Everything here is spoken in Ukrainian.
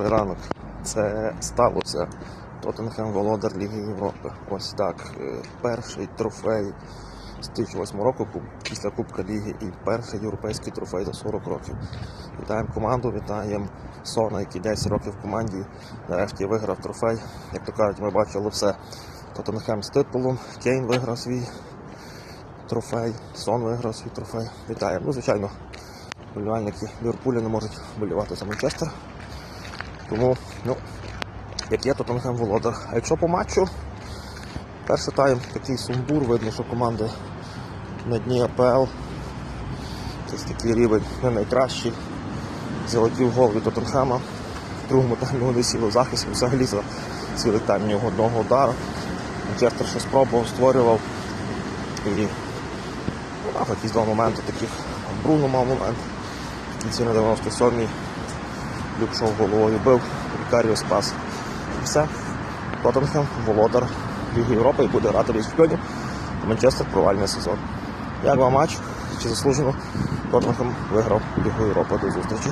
Добрий ранок. Це сталося. Тоттенхем володар Ліги Європи. Ось так. е, Перший трофей з 2008 року після Кубка Ліги і перший європейський трофей за 40 років. Вітаємо команду, вітаємо Сона, який 10 років в команді. Нарешті виграв трофей. Як то кажуть, ми бачили все. Тоттенхем з титулом, Кейн виграв свій трофей, Сон виграв свій трофей. Вітаємо. Ну, звичайно, болівальники Ліверпуля не можуть болівати за Манчестер. Тому, ну, як є, то Тоттенхем володар. А якщо по матчу, перший тайм такий сумбур, видно, що команди на дні АПЛ. Це такий рівень не найкращий. Залетів гол від Тоттенхема. В другому таймі вони сіли в захист, взагалі за цілий тайм ні одного удару. Манчестер ще спробував, створював. І ну, мав якісь два моменти таких. Бруно мав момент. В кінці на 97-й Люк шов головою бив, Вікаріо спас. Все. Тоттенхем, володар Ліги Європи і буде грати Ліг Чемпіонів. Манчестер провальний сезон. Як вам матч? Чи заслужено Тоттенхем виграв Лігу Європи? До зустрічі.